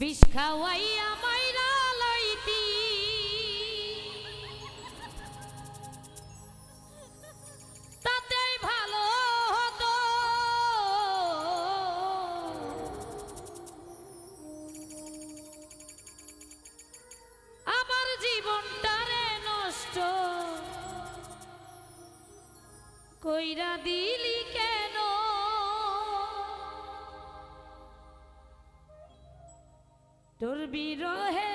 বিষ খাওয়াইয়া তাতেই ভালো হতো। আমার জীবনটারে নষ্ট কইরা দিলি তোর বিরহে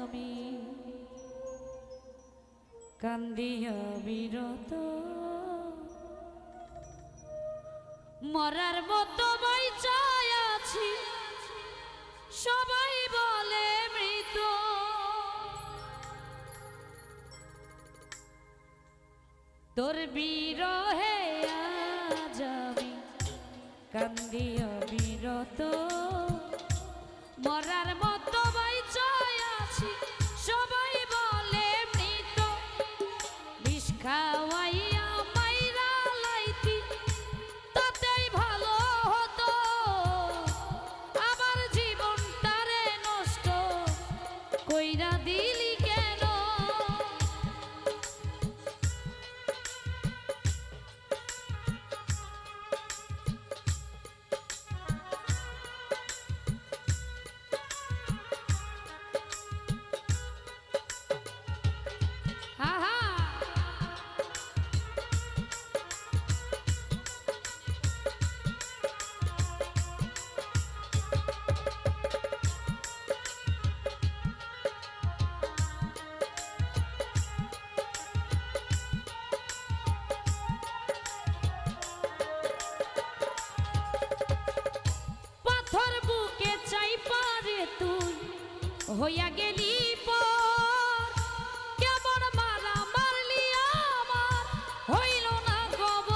আমি কান্দিয়া বিরত। মরার মতো বইচায় আছি, সবাই বলে মৃত। তোর বিরহে আজ আমি কান্দিয়া বিরত। মরার মতো বাইচায় আছি, সবাই বলে মৃত। বিষ খাওয়াইয়া মাইরা লাইতি, তাতেই ভালো হতো। আমার জীবনটারে নষ্ট, কইরা দিলি হইয়া গেলি পর, কেমন মারা মারলি আমার হইল না গব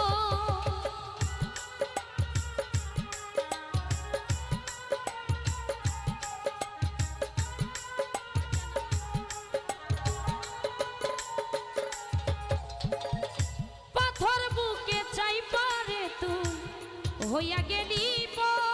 পাথর বুকে চাই পারে তুই হইয়া গেলি পর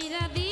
কইরা দিলি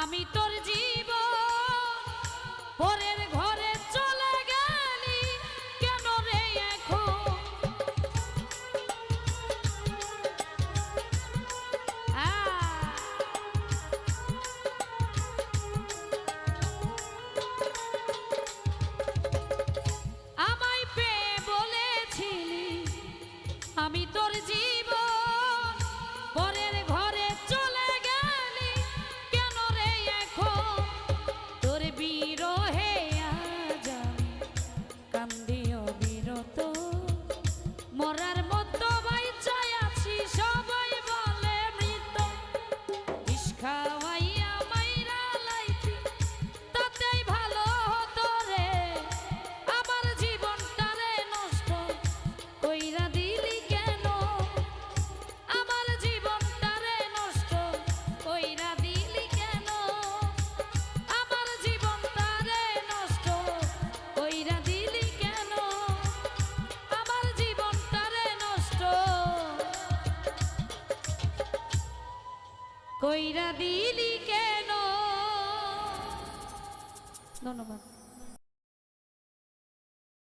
আমি তোর be কইরা দিলি কেন? ধন্যবাদ।